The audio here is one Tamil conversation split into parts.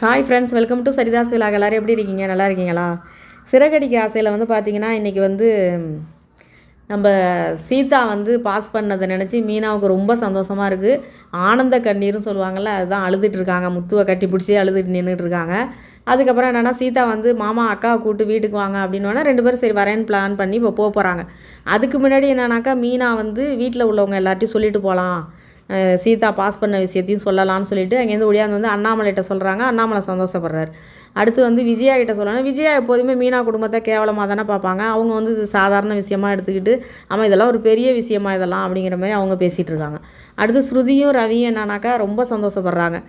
ஹாய் ஃப்ரெண்ட்ஸ் வெல்கம் டு சரிதாஸ் விழா எல்லோரும் எப்படி இருக்கீங்க? நல்லா இருக்கீங்களா? சிறகடிக்க ஆசையில் வந்து பார்த்தீங்கன்னா இன்றைக்கி வந்து நம்ம சீதா வந்து பாஸ் பண்ணதை நினச்சி மீனாவுக்கு ரொம்ப சந்தோஷமாக இருக்குது ஆனந்த கண்ணீர்னு சொல்லுவாங்கள்ல அதுதான் அழுதுட்டு இருக்காங்க. முத்துவை கட்டி பிடிச்சி அழுதுட்டு நின்றுட்டு இருக்காங்க. அதுக்கப்புறம் என்னென்னா சீதா வந்து மாமா அக்காவை கூப்பிட்டு வீட்டுக்கு வாங்க அப்படின்னோடனே ரெண்டு பேரும் சரி வரேன்னு பிளான் பண்ணி இப்போ போக போகிறாங்க அதுக்கு முன்னாடி என்னன்னாக்கா மீனா வந்து வீட்டில் உள்ளவங்க எல்லார்ட்டையும் சொல்லிட்டு போகலாம் சீதா பாஸ் பண்ண விஷயத்தையும் சொல்லலாம்னு சொல்லிட்டு அங்கேருந்து ஒடியாந்து வந்து அண்ணாமலைகிட்ட சொல்கிறாங்க அண்ணாமலை சந்தோஷப்படுறாரு. அடுத்து வந்து விஜயா கிட்ட சொல்லணும். விஜயா எப்போதுமே மீனா குடும்பத்தை கேவலமாக தானே பார்ப்பாங்க. அவங்க வந்து சாதாரண விஷயமா எடுத்துக்கிட்டு ஆமாம் இதெல்லாம் ஒரு பெரிய விஷயமா இதெல்லாம் அப்படிங்கிற மாதிரி அவங்க பேசிகிட்டு இருக்காங்க. அடுத்து ஸ்ருதியும் ரவியும் என்னன்னாக்கா ரொம்ப சந்தோஷப்படுறாங்க.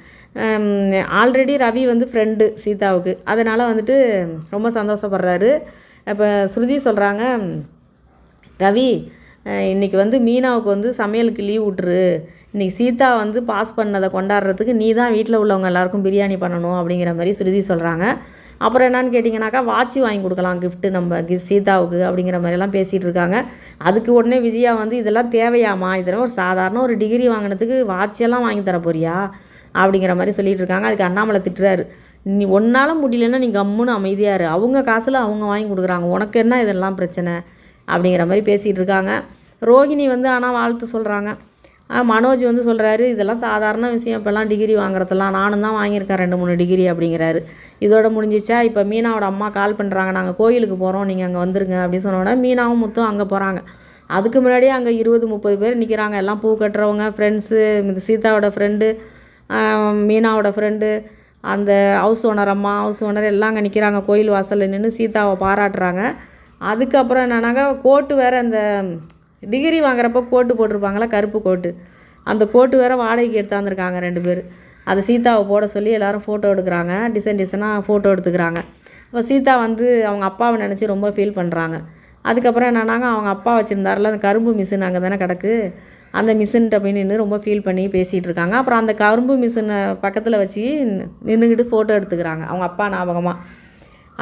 ஆல்ரெடி ரவி வந்து ஃப்ரெண்டு சீதாவுக்கு. அதனால் வந்துட்டு ரொம்ப சந்தோஷப்படுறாரு. இப்போ ஸ்ருதி சொல்கிறாங்க ரவி இன்றைக்கி இன்னைக்கு வந்து மீனாவுக்கு வந்து சமையலுக்கு லீவ் விட்ரு இன்னைக்கு சீதா வந்து பாஸ் பண்ணதை கொண்டாடுறதுக்கு நீ தான் வீட்டில் உள்ளவங்க எல்லாருக்கும் பிரியாணி பண்ணணும் அப்படிங்கிற மாதிரி ஸ்ருதி சொல்கிறாங்க அப்புறம் என்னன்னு கேட்டிங்கனாக்கா வாட்சி வாங்கி கொடுக்கலாம் கிஃப்ட்டு நம்ம கி சீதாவுக்கு அப்படிங்கிற மாதிரிலாம் பேசிகிட்டு இருக்காங்க. அதுக்கு உடனே விஜயா வந்து இதெல்லாம் தேவையாமா இதெல்லாம் ஒரு சாதாரண ஒரு டிகிரி வாங்கினதுக்கு வாட்ச் எல்லாம் வாங்கி தர போறியா? அப்படிங்கிற மாதிரி சொல்லிட்டு இருக்காங்க. அதுக்கு அண்ணாமலை திட்டுறாரு. நீ ஒன்றால் முடியலன்னா நீ கம்முன்னு அமைதியாக இரு. அவங்க காசில் அவங்க வாங்கி கொடுக்குறாங்க. உனக்கு என்ன இதெல்லாம் பிரச்சனை? அப்படிங்கிற மாதிரி பேசிகிட்டு இருக்காங்க. ரோகிணி வந்து ஆனால் வாழ்த்து சொல்கிறாங்க மனோஜ் வந்து சொல்கிறாரு இதெல்லாம் சாதாரண விஷயம். இப்போல்லாம் டிகிரி வாங்குறதெல்லாம் நானும் தான் வாங்கியிருக்கேன். ரெண்டு மூணு டிகிரி அப்படிங்கிறாரு. இதோட முடிஞ்சிச்சா? இப்போ மீனாவோட அம்மா கால் பண்ணுறாங்க நாங்கள் கோயிலுக்கு போகிறோம் நீங்கள் அங்கே வந்துருங்க. அப்படின்னு சொன்னோடனே மீனாவும் முத்தும் அங்கே போகிறாங்க அதுக்கு முன்னாடியே அங்கே இருபது முப்பது பேர் நிற்கிறாங்க எல்லாம் பூ கட்டுறவங்க ஃப்ரெண்ட்ஸு இந்த சீதாவோட ஃப்ரெண்டு மீனாவோட ஃப்ரெண்டு அந்த ஹவுஸ் ஓனர் அம்மா ஹவுஸ் ஓனர் எல்லாம் அங்கே நிற்கிறாங்க கோயில் வாசலில் நின்று சீதாவை பாராட்டுறாங்க. அதுக்கப்புறம் என்னன்னாக்கா கோட்டு வேறு அந்த டிகிரி வாங்குறப்போ கோட்டு போட்டிருப்பாங்களா? கருப்பு கோட்டு. அந்த கோட்டு வேறு வாடகைக்கு எடுத்தாந்துருக்காங்க ரெண்டு பேர். அதை சீதாவை போட சொல்லி எல்லோரும் ஃபோட்டோ எடுக்கிறாங்க. டிசைன் டிசைனாக ஃபோட்டோ எடுத்துக்கிறாங்க. அப்போ சீதா வந்து அவங்க அப்பாவை நினச்சி ரொம்ப ஃபீல் பண்ணுறாங்க அதுக்கப்புறம் என்னன்னாங்க அவங்க அப்பா வச்சுருந்தாருல அந்த கரும்பு மிஷின் அங்கே தானே கிடக்கு. அந்த மிஷின்கிட்ட போய் நின்று ரொம்ப ஃபீல் பண்ணி பேசிகிட்டு இருக்காங்க. அப்புறம் அந்த கரும்பு மிஷினை பக்கத்தில் வச்சு நின்றுக்கிட்டு ஃபோட்டோ எடுத்துக்கிறாங்க. அவங்க அப்பா ஞாபகமாக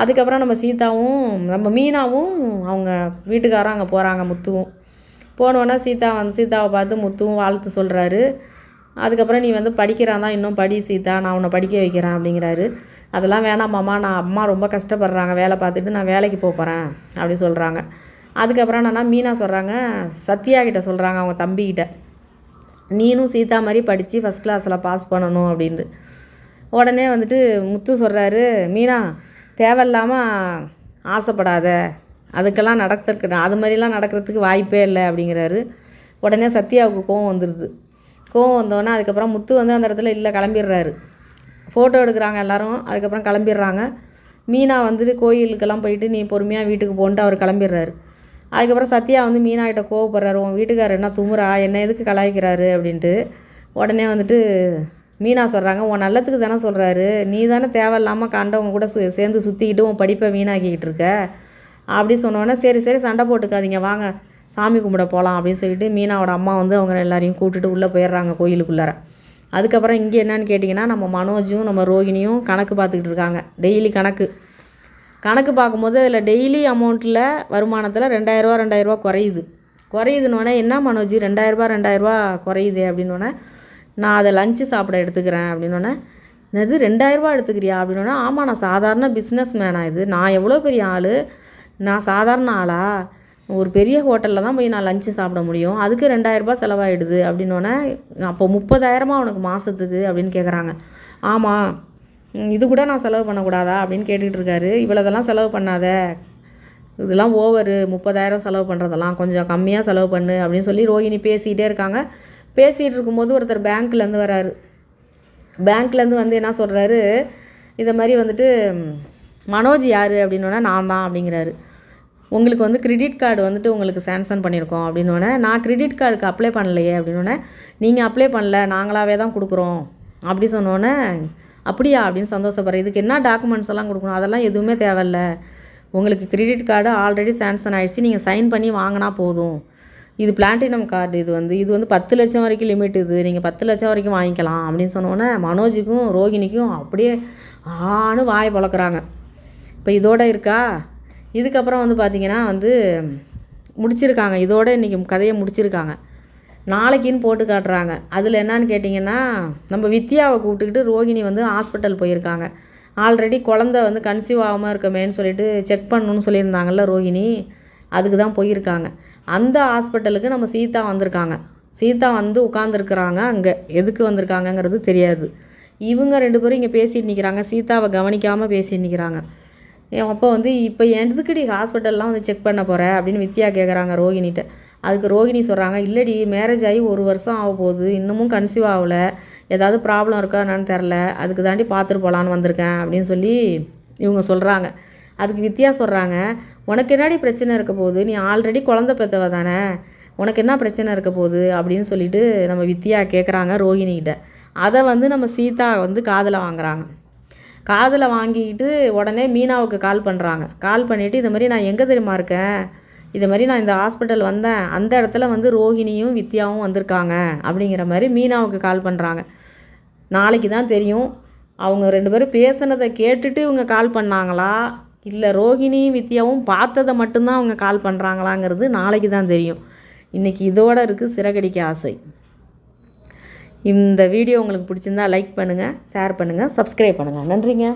அதுக்கப்புறம் நம்ம சீதாவும் நம்ம மீனாவும் அவங்க வீட்டுக்காரும் அங்கே போகிறாங்க முத்துவும். போனோன்னே சீதா வந்து சீதாவை பார்த்து முத்துவும் வாழ்த்து சொல்கிறாரு அதுக்கப்புறம் நீ வந்து படிக்கிறான் தான் இன்னும் படி சீதா நான் உன்னை படிக்க வைக்கிறேன் அப்படிங்கிறாரு. அதெல்லாம் வேணாம் மாமா நான் அம்மா ரொம்ப கஷ்டப்படுறாங்க வேலை பார்த்துட்டு நான் வேலைக்கு போக போகிறேன் அப்படி சொல்கிறாங்க அதுக்கப்புறம் என்னன்னா மீனா சொல்கிறாங்க சத்யா கிட்ட சொல்கிறாங்க அவங்க தம்பிக்கிட்ட நீனும் சீதா மாதிரி படித்து ஃபஸ்ட் கிளாஸில் பாஸ் பண்ணணும் அப்படின்ட்டு. உடனே வந்துட்டு முத்து சொல்கிறாரு மீனா தேவையில்லாமல் ஆசைப்படாத. அதுக்கெல்லாம் நடக்கிறதுக்கு அது மாதிரிலாம் நடக்கிறதுக்கு வாய்ப்பே இல்லை அப்படிங்கிறாரு. உடனே சத்யாவுக்கு கோவம் வந்துடுது கோவம் வந்தோடனே அதுக்கப்புறம் முத்து வந்து அந்த இடத்துல இல்லை கிளம்பிடுறாரு. ஃபோட்டோ எடுக்கிறாங்க எல்லோரும். அதுக்கப்புறம் கிளம்பிடுறாங்க. மீனா வந்துட்டு கோயிலுக்கெல்லாம் போயிட்டு நீ பொறுமையாக வீட்டுக்கு போன்ட்டு அவர் கிளம்பிடுறாரு. அதுக்கப்புறம் சத்யா வந்து மீனா கிட்ட கோவப்படுறாரு. உன் வீட்டுக்காரர் என்ன துமுறா? என்ன எதுக்கு கலாய்க்கிறாரு? அப்படின்ட்டு உடனே வந்துட்டு மீனா சொல்கிறாங்க உன் நல்லத்துக்கு தானே சொல்கிறாரு நீ தானே தேவையில்லாமல் கண்டவங்க கூட சு சேர்ந்து சுற்றிக்கிட்டு உன் படிப்பை வீணாக்கிக்கிட்டு இருக்க. அப்படி சொன்னோன்னே சரி சரி சண்டை போட்டுக்காதீங்க வாங்க சாமி கும்பிட போகலாம் அப்படின்னு சொல்லிட்டு மீனாவோட அம்மா வந்து அவங்க எல்லாரையும் கூட்டிட்டு உள்ளே போயிடுறாங்க கோயிலுக்குள்ளார. அதுக்கப்புறம் இங்கே என்னன்னு கேட்டிங்கன்னா நம்ம மனோஜும் நம்ம ரோகிணியும் கணக்கு பார்த்துக்கிட்டு இருக்காங்க. டெய்லி கணக்கு. கணக்கு பார்க்கும்போது அதில் டெய்லி அமௌண்ட்டில் வருமானத்தில் ரெண்டாயிரரூவா ரெண்டாயிரரூவா குறையுது. குறையுதுன்னொடனே என்ன மனோஜ் ரெண்டாயிரரூபா ரெண்டாயிரரூவா குறையுது? அப்படின்னோடனே நான் அதை லஞ்சு சாப்பிட எடுத்துக்கிறேன் அப்படின்னோடனே என்னது ரெண்டாயிரரூபா எடுத்துக்கிறியா? அப்படின்னோடனே ஆமாம் நான் சாதாரண பிஸ்னஸ் மேனா இது. நான் எவ்வளோ பெரிய ஆள்? நான் சாதாரண ஆளா? ஒரு பெரிய ஹோட்டலில் தான் போய் நான் லஞ்சு சாப்பிட முடியும். அதுக்கு ரெண்டாயிரரூபா செலவாயிடுது அப்படின்னோடனே அப்போ முப்பதாயிரமா உனக்கு மாதத்துக்கு அப்படின்னு கேட்குறாங்க ஆமாம் இது கூட நான் செலவு பண்ணக்கூடாதா அப்படின்னு கேட்டுக்கிட்டு இருக்காரு. இவ்வளோதெல்லாம் செலவு பண்ணாத. இதெல்லாம் ஓவரு முப்பதாயிரம் செலவு பண்ணுறதெல்லாம் கொஞ்சம் கம்மியாக செலவு பண்ணு அப்படின்னு சொல்லி ரோஹிணி பேசிகிட்டே இருக்காங்க. பேசிகிட்டு இருக்கும்போது ஒருத்தர் பேங்க்லேருந்து வராரு. பேங்க்லேருந்து வந்து என்ன சொல்கிறாரு இதை மாதிரி வந்துட்டு மனோஜ் யார் அப்படின்னோடனே நான் தான் அப்படிங்கிறாரு. உங்களுக்கு வந்து கிரெடிட் கார்டு வந்துட்டு உங்களுக்கு சேங்ஷன் பண்ணியிருக்கோம் அப்படின்னோடனே நான் கிரெடிட் கார்டுக்கு அப்ளை பண்ணலையே அப்படின்னோடனே நீங்கள் அப்ளை பண்ணல நாங்களாவே தான் கொடுக்குறோம் அப்படி சொன்னோன்னே அப்படியா? அப்படின்னு சந்தோஷப்படுறேன் இதுக்கு என்ன டாக்குமெண்ட்ஸ் எல்லாம் கொடுக்கணும்? அதெல்லாம் எதுவுமே தேவையில்ல. உங்களுக்கு கிரெடிட் கார்டு ஆல்ரெடி சேங்ஷன் ஆகிடுச்சு நீங்கள் சைன் பண்ணி வாங்கினா போதும். இது பிளாட்டினம் கார்டு இது வந்து இது வந்து பத்து லட்சம் வரைக்கும் லிமிட் இது. நீங்கள் பத்து லட்சம் வரைக்கும் வாங்கிக்கலாம் அப்படின்னு சொன்னோன்னே மனோஜுக்கும் ரோகிணிக்கும் அப்படியே ஆன்னு வாய் பழக்கிறாங்க. இப்போ இதோட இருக்கா? இதுக்கப்புறம் வந்து பார்த்திங்கன்னா வந்து முடிச்சிருக்காங்க. இதோட இன்றைக்கி கதையை முடிச்சிருக்காங்க. நாளைக்குன்னு போட்டு காட்டுறாங்க. அதில் என்னான்னு கேட்டிங்கன்னா நம்ம வித்யாவை கூப்பிட்டுக்கிட்டு ரோகிணி வந்து ஹாஸ்பிட்டல் போயிருக்காங்க. ஆல்ரெடி குழந்த வந்து கன்சீவ் ஆகாமல் இருக்கமேன்னு சொல்லிட்டு செக் பண்ணணும்னு சொல்லியிருந்தாங்கல்ல ரோகிணி? அதுக்கு தான் போயிருக்காங்க. அந்த ஹாஸ்பிட்டலுக்கு நம்ம சீதா வந்திருக்காங்க. சீதா வந்து உட்காந்துருக்குறாங்க அங்கே. எதுக்கு வந்திருக்காங்கங்கிறது தெரியாது. இவங்க ரெண்டு பேரும் இங்கே பேசிட்டு நிற்கிறாங்க சீதாவை கவனிக்காமல் பேசிட்டு நிற்கிறாங்க அப்போ வந்து இப்போ எதுக்குடி ஹாஸ்பிட்டல்லாம் வந்து செக் பண்ண போகிற அப்படின்னு வித்யா கேட்குறாங்க ரோகிணிகிட்ட. அதுக்கு ரோகிணி சொல்கிறாங்க இல்லடி மேரேஜ் ஆகி ஒரு வருஷம் ஆக போகுது. இன்னமும் கன்சீவ் ஆகலை. ஏதாவது ப்ராப்ளம் இருக்கா என்னன்னு தெரில அதுக்கு தாண்டி பார்த்துட்டு போகலான்னு வந்திருக்கேன். அப்படின்னு சொல்லி இவங்க சொல்கிறாங்க அதுக்கு வித்யா சொல்கிறாங்க உனக்கு என்னாடி பிரச்சனை இருக்க போகுது? நீ ஆல்ரெடி குழந்த பெற்றவ தானே. உனக்கு என்ன பிரச்சனை இருக்க போகுது? அப்படின்னு சொல்லிட்டு நம்ம வித்யா கேட்குறாங்க ரோகிணிகிட்ட. அதை வந்து நம்ம சீதா வந்து காதில் வாங்குறாங்க. காதில் வாங்கிக்கிட்டு உடனே மீனாவுக்கு கால் பண்ணுறாங்க கால் பண்ணிவிட்டு இது மாதிரி நான் எங்கே தெரியுமா இருக்கேன்? இது மாதிரி நான் இந்த ஹாஸ்பிட்டல் வந்தேன். அந்த இடத்துல வந்து ரோகிணியும் வித்யாவும் வந்திருக்காங்க. அப்படிங்கிற மாதிரி மீனாவுக்கு கால் பண்ணுறாங்க நாளைக்கு தான் தெரியும். அவங்க ரெண்டு பேரும் பேசுனதை கேட்டுட்டு இவங்க கால் பண்ணாங்களா? இல்லை ரோகிணியும் வித்யாவும் பார்த்ததை மட்டும்தான் அவங்க கால் பண்ணுறாங்களாங்கிறது நாளைக்கு தான் தெரியும். இன்றைக்கி இதோட இருக்குது சிறகடிக்க ஆசை. இந்த வீடியோ உங்களுக்கு பிடிச்சிருந்தா லைக் பண்ணுங்கள் ஷேர் பண்ணுங்கள் சப்ஸ்கிரைப் பண்ணுங்கள் நன்றிங்க.